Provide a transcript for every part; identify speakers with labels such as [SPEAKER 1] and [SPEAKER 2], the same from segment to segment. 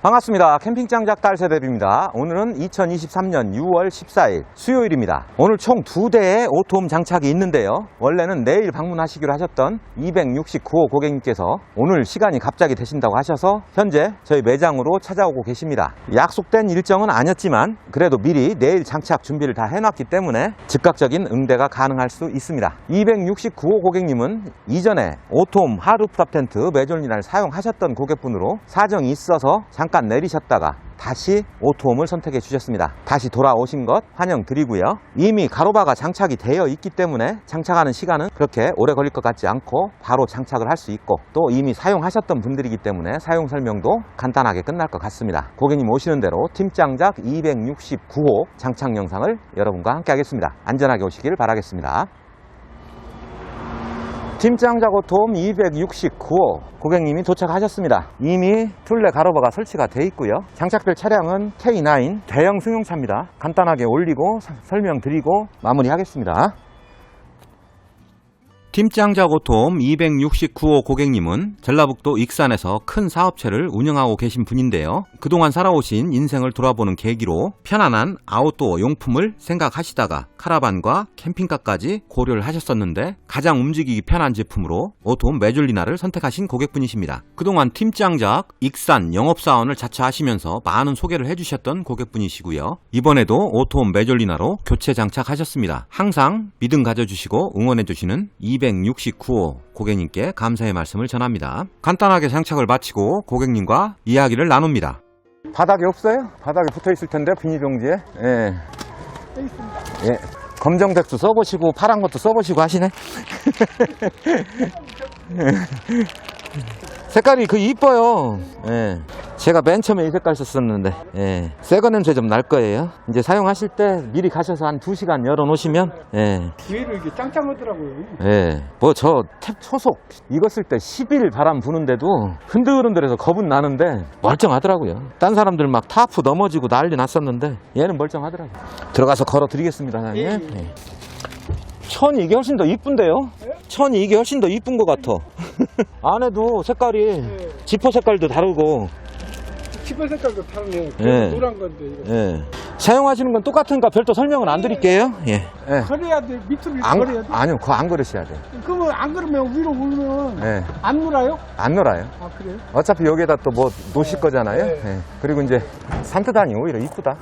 [SPEAKER 1] 반갑습니다. 캠핑장작 딸세대비입니다. 오늘은 2023년 6월 14일 수요일입니다. 오늘 총 두 대의 오토홈 장착이 있는데요. 원래는 내일 방문하시기로 하셨던 269호 고객님께서 오늘 시간이 갑자기 되신다고 하셔서 현재 저희 매장으로 찾아오고 계십니다. 약속된 일정은 아니었지만 그래도 미리 내일 장착 준비를 다 해놨기 때문에 즉각적인 응대가 가능할 수 있습니다. 269호 고객님은 이전에 오토홈 하루프탑 텐트 메졸리나를 사용하셨던 고객분으로 사정이 있어서 잠깐 내리셨다가 다시 오토홈을 선택해 주셨습니다. 다시 돌아오신 것 환영드리고요. 이미 가로바가 장착이 되어 있기 때문에 장착하는 시간은 그렇게 오래 걸릴 것 같지 않고 바로 장착을 할 수 있고 또 이미 사용하셨던 분들이기 때문에 사용 설명도 간단하게 끝날 것 같습니다. 고객님 오시는 대로 팀장작 269호 장착 영상을 여러분과 함께 하겠습니다. 안전하게 오시길 바라겠습니다. 팀장자고 돔 269호 고객님이 도착하셨습니다. 이미 툴레 가로바가 설치가 돼 있고요. 장착될 차량은 K9 대형 승용차입니다. 간단하게 올리고 사- 설명드리고 마무리하겠습니다. 팀장자고톰 269호 고객님은 전라북도 익산에서 큰 사업체를 운영하고 계신 분인데요. 그동안 살아오신 인생을 돌아보는 계기로 편안한 아웃도어 용품을 생각하시다가 카라반과 캠핑카까지 고려를 하셨었는데 가장 움직이기 편한 제품으로 오톰 메줄리나를 선택하신 고객분이십니다. 그동안 팀장작 익산 영업사원을 자처하시면서 많은 소개를 해주셨던 고객분이시고요. 이번에도 오톰 메졸리나로 교체 장착하셨습니다. 항상 믿음 가져주시고 응원해주시는 269호 고객님께 감사의 말씀을 전합니다. 간단하게 장착을 마치고 고객님과 이야기를 나눕니다. 바닥에 없어요? 바닥에 붙어 있을 텐데 비닐봉지에. 예. 예. 검정 백도 써보시고 파란 것도 써보시고 하시네. 색깔이 그 이뻐요. 예. 제가 맨 처음에 이 색깔 썼었는데, 예. 새거 냄새 좀 날 거예요. 이제 사용하실 때 미리 가셔서 한 2시간 열어 놓으시면, 예.
[SPEAKER 2] 뒤에를 이렇게 짱짱하더라고요.
[SPEAKER 1] 예. 뭐저 탭 초속 이거 쓸 때 10일 바람 부는데도 흔들흔들해서 겁은 나는데 멀쩡하더라고요. 딴 사람들 막 타프 넘어지고 난리 났었는데 얘는 멀쩡하더라고요. 들어가서 걸어 드리겠습니다, 사장님.
[SPEAKER 2] 예,
[SPEAKER 1] 예. 천이 이게 훨씬 더 이쁜데요? 천이 이게 훨씬 더 이쁜 것 같아. 안에도 색깔이
[SPEAKER 2] 예.
[SPEAKER 1] 지퍼 색깔도 다르고
[SPEAKER 2] 치마 색깔도 다르네.
[SPEAKER 1] 예.
[SPEAKER 2] 노란 건데 이거.
[SPEAKER 1] 예. 사용하시는 건 똑같으니까 별도 설명은 안 드릴게요. 예. 예.
[SPEAKER 2] 걸어야 돼. 밑으로
[SPEAKER 1] 안,
[SPEAKER 2] 걸어야 돼.
[SPEAKER 1] 아니요, 그거 안 걸으셔야 돼요.
[SPEAKER 2] 그러면 안 그러면 위로 올면
[SPEAKER 1] 예.
[SPEAKER 2] 안 놀아요?
[SPEAKER 1] 안 놀아요.
[SPEAKER 2] 아 그래요?
[SPEAKER 1] 어차피 여기에다 또 뭐 놓으실 거잖아요.
[SPEAKER 2] 네.
[SPEAKER 1] 예. 그리고 이제 산뜻하니 오히려 이쁘다.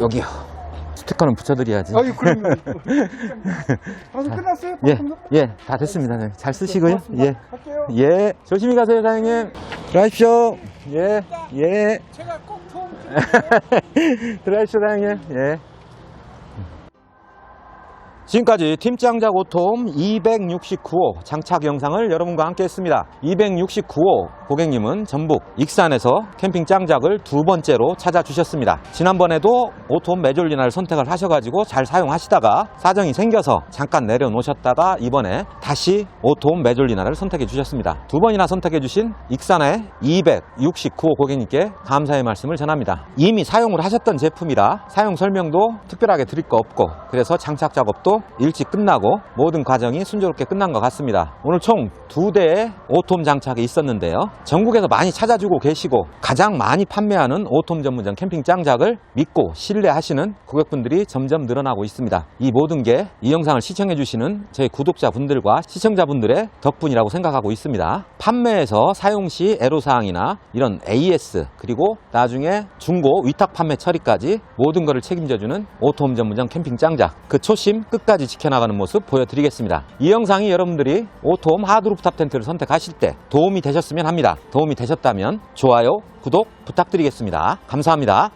[SPEAKER 1] 여기요. 스티커는 붙여드려야지.
[SPEAKER 2] 아유 그럼. 방송 끝났어요?
[SPEAKER 1] 예,
[SPEAKER 2] 방송?
[SPEAKER 1] 예, 다 됐습니다. 네, 잘 쓰시고요.
[SPEAKER 2] 고맙습니다.
[SPEAKER 1] 예,
[SPEAKER 2] 갈게요.
[SPEAKER 1] 예, 조심히 가세요, 사장님. 들어가십시오. 예, 예.
[SPEAKER 2] 제가 꼭 도움
[SPEAKER 1] 들어가십시오, 사장님. 예. 지금까지 팀장작 오톰 269호 장착 영상을 여러분과 함께 했습니다. 269호 고객님은 전북 익산에서 캠핑 짱작을 두 번째로 찾아주셨습니다. 지난번에도 오톰 메졸리나를 선택을 하셔가지고 잘 사용하시다가 사정이 생겨서 잠깐 내려놓으셨다가 이번에 다시 오톰 메졸리나를 선택해 주셨습니다. 두 번이나 선택해 주신 익산의 269호 고객님께 감사의 말씀을 전합니다. 이미 사용을 하셨던 제품이라 사용 설명도 특별하게 드릴 거 없고 그래서 장착 작업도 일찍 끝나고 모든 과정이 순조롭게 끝난 것 같습니다. 오늘 총 두 대의 오톰 장착이 있었는데요. 전국에서 많이 찾아주고 계시고 가장 많이 판매하는 오톰 전문점 캠핑 짱작을 믿고 신뢰하시는 고객분들이 점점 늘어나고 있습니다. 이 모든 게 이 영상을 시청해 주시는 저희 구독자분들과 시청자분들의 덕분이라고 생각하고 있습니다. 판매에서 사용 시 애로사항이나 이런 AS 그리고 나중에 중고 위탁 판매 처리까지 모든 것을 책임져주는 오토홈 전문점 캠핑 짱작 그 초심 끝 까지 지켜나가는 모습 보여드리겠습니다. 이 영상이 여러분들이 오토홈 하드루프탑 텐트를 선택하실 때 도움이 되셨으면 합니다. 도움이 되셨다면 좋아요, 구독 부탁드리겠습니다. 감사합니다.